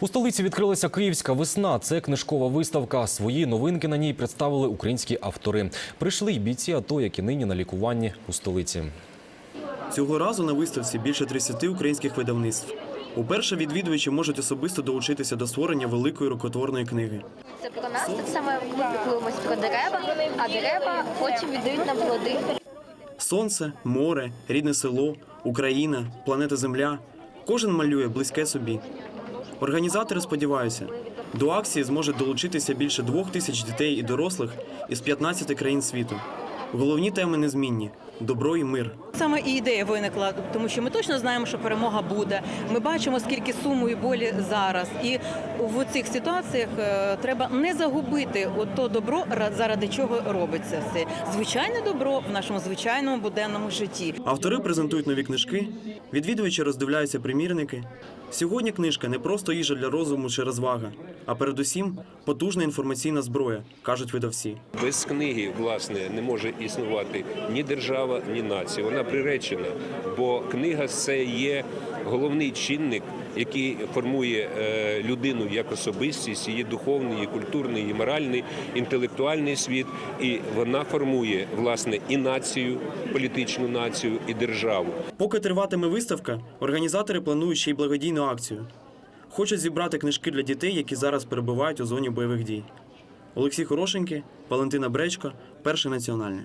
У столиці відкрилася Київська весна. Це книжкова виставка. Свої новинки на ній представили українські автори. Прийшли й бійці АТО, які нині на лікуванні у столиці. Цього разу на виставці більше 30 українських видавництв. Уперше відвідувачі можуть особисто долучитися до створення великої рукотворної книги. Це про нас так само ми про дерева, а дерева потім віддають нам плоди. Сонце, море, рідне село, Україна, планета Земля. Кожен малює близьке собі. Організатори сподіваються, до акції зможуть долучитися більше двох тисяч дітей і дорослих із 15 країн світу. Головні теми незмінні добро і мир. Саме і ідея виникла, тому що ми точно знаємо, що перемога буде. Ми бачимо, скільки суму і болі зараз. І в цих ситуаціях е, треба не загубити то добро, заради чого робиться все. Звичайне добро в нашому звичайному буденному житті. Автори презентують нові книжки, відвідувачі роздивляються примірники. Сьогодні книжка не просто їжа для розуму чи розвага, а передусім потужна інформаційна зброя, кажуть видавці. Без книги, власне, не може існувати ні держава, ні нація. Вона приречена, бо книга це є головний чинник, який формує е, людину як особистість, її духовний, її культурний, її моральний, інтелектуальний світ, і вона формує власне і націю, політичну націю, і державу. Поки триватиме виставка, організатори планують ще й благодійну акцію. Хочуть зібрати книжки для дітей, які зараз перебувають у зоні бойових дій. Олексій Хорошенький, Валентина Бречко, перший національний.